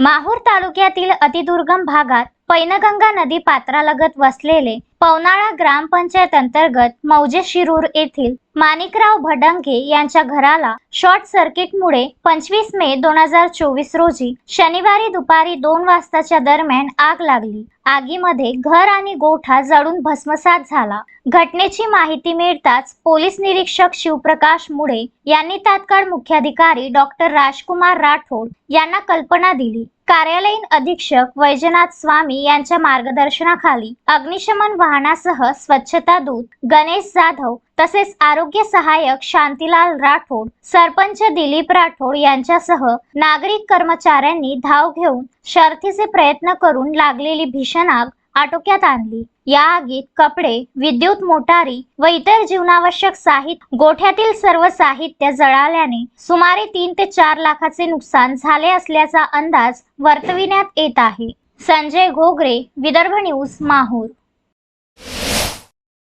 माहूर तालुक्यातील अतिदुर्गम भागात पैनगंगा नदी पात्रालगत वसलेले पवनाळा ग्रामपंचायत अंतर्गत मौजे शिरूर येथील माणिकराव भडंगे यांच्या घराला शॉर्ट सर्किटमुळे पंचवीस मे दोन हजार चोवीस रोजी शनिवारी दुपारी दोन वाजताच्या दरम्यान आग लागली. आगीमध्ये घर आणि गोठा जळून भस्मसात झाला. घटनेची माहिती मिळताच पोलीस निरीक्षक शिवप्रकाश मुळे यांनी तात्काळ मुख्याधिकारी डॉक्टर राजकुमार राठोड यांना कल्पना दिली. कार्यालयीन अधीक्षक वैजनाथ स्वामी यांच्या मार्गदर्शनाखाली अग्निशमन वाहनासह स्वच्छता दूत गणेश जाधव तसेच आरोग्य सहाय्यक शांतीलाल राठोड सरपंच दिलीप राठोड यांच्यासह नागरिक कर्मचाऱ्यांनी धाव घेऊन शर्थीचे प्रयत्न करून लागलेली भीषण आग आटोक्यात आणली. या आगीत कपडे विद्युत मोटारी व इतर जीवनावश्यक साहित्य गोठ्यातील सर्व साहित्य जळाल्याने सुमारे तीन ते चार लाखाचे नुकसान झाले असल्याचा अंदाज वर्तविण्यात येत आहे. संजय घोगरे विदर्भ न्यूज माहूर.